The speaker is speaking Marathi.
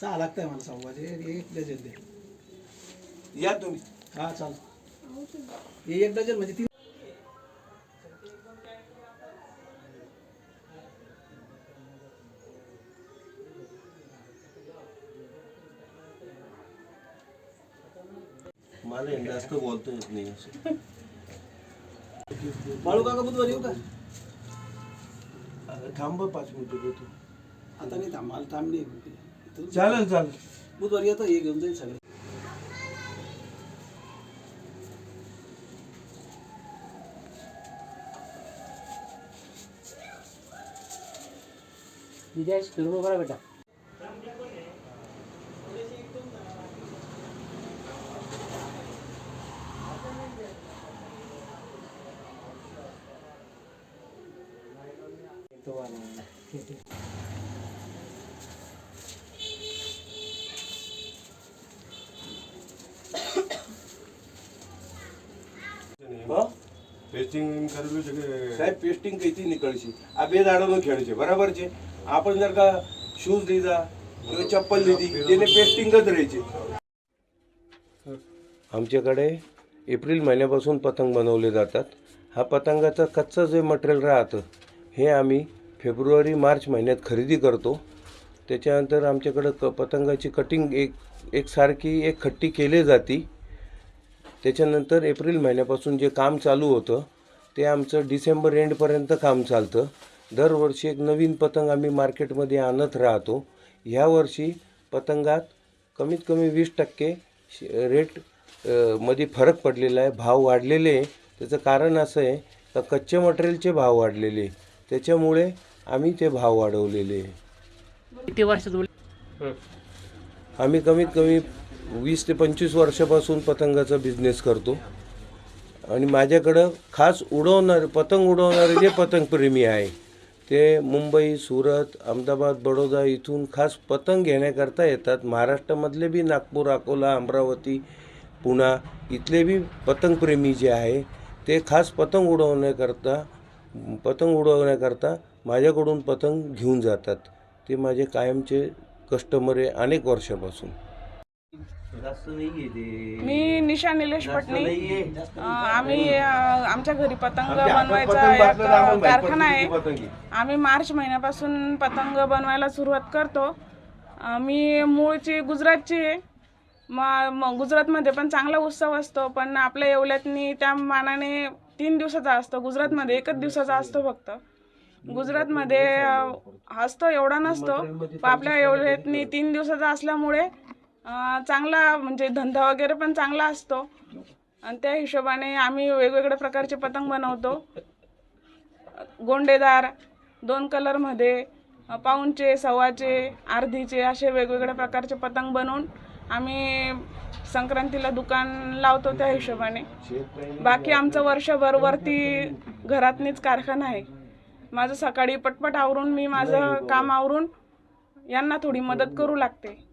सहा लागतंय मला सव्वाचे एक डझन दे. या तुम्ही. हा चाल. हे एक डझन म्हणजे तीन मला जास्त बोलता येत नाही असं. बाळू काका बुधवारी येऊ का? अगं थांब पाच मिनिटं देतो. आता नाही थांब मला थांब नाही इथं चालेल चालेल बुधवारी येतो हे घेऊन जाईल सगळे बेटा પેસ્ટિંગ કરવું છે કે સાહેબ પેસ્ટિંગ કઈથી નીકળશે આ બે દાડાનો ખેલ છે બરાબર છે आपण जर का शूज લીધા किंवा चप्पल લીધી તેને पेस्टिंग જ રહે છે आमच्याकडे एप्रिल महिन्यापासून पतंग बनवले जातात हा पतंगाचं कच्चं जे मटेरियल राहतं हे आम्ही फेब्रुवारी मार्च महिन्यात खरेदी करतो त्याच्यानंतर आमच्याकडं क पतंगाची कटिंग एक एकसारखी एक खट्टी केली जाती त्याच्यानंतर एप्रिल महिन्यापासून जे काम चालू होतं ते आमचं डिसेंबर एंडपर्यंत काम चालतं. दरवर्षी एक नवीन पतंग आम्ही मार्केटमध्ये आणत राहतो. ह्या वर्षी पतंगात कमीत कमी वीस टक्के रेटमध्ये फरक पडलेला आहे. भाव वाढलेले आहे. त्याचं कारण असं आहे का कच्च्या मटेरियलचे भाव वाढलेले. त्याच्यामुळे आम्ही ते भाव वाढवलेले आहे. किती आम्ही कमीत कमी वीस ते पंचवीस वर्षापासून पतंगाचा बिझनेस करतो. आणि माझ्याकडं खास उडवणारे पतंग उडवणारे जे पतंगप्रेमी आहे ते मुंबई सुरत अहमदाबाद बडोदा इथून खास पतंग घेण्याकरता येतात. महाराष्ट्रामधले बी नागपूर अकोला अमरावती पुणा इथले बी पतंगप्रेमी जे आहे ते खास पतंग उडवण्याकरता पतंग उडवण्याकरता माझ्याकडून पतंग घेऊन जातात. ते माझे कायमचे कस्टमर आहे अनेक वर्षापासून. मी निशा निलेश पटणी अं, आम्ही आमच्या घरी पतंग बनवायचा एक कारखाना आहे. आम्ही मार्च महिन्यापासून पतंग बनवायला सुरुवात करतो. मी मूळची गुजरातची आहे. म- म गुजरातमध्ये पण चांगला उत्सव असतो पण आपल्या येवल्यातनी त्या मानाने तीन दिवसाचा असतो. गुजरातमध्ये एकच दिवसाचा असतो फक्त. गुजरातमध्ये असतो एवढा नसतो आपल्या येवल्यातनी तीन दिवसाचा असल्यामुळे चांगला म्हणजे धंदा वगैरे पण चांगला असतो. आणि त्या हिशोबाने आम्ही वेगवेगळ्या प्रकारचे पतंग बनवतो. गोंडेदार दोन कलरमध्ये पाऊनचे पाऊणचे सव्वाचे अर्धीचे असे वेगवेगळ्या प्रकारचे पतंग बनवून आम्ही संक्रांतीला दुकान लावतो त्या हिशोबाने. बाकी आमचं वर्षभर वरती घरातनीच कारखाना आहे. माझं सकाळी पटपट आवरून मी माझं काम आवरून यांना थोडी मदत करू लागते.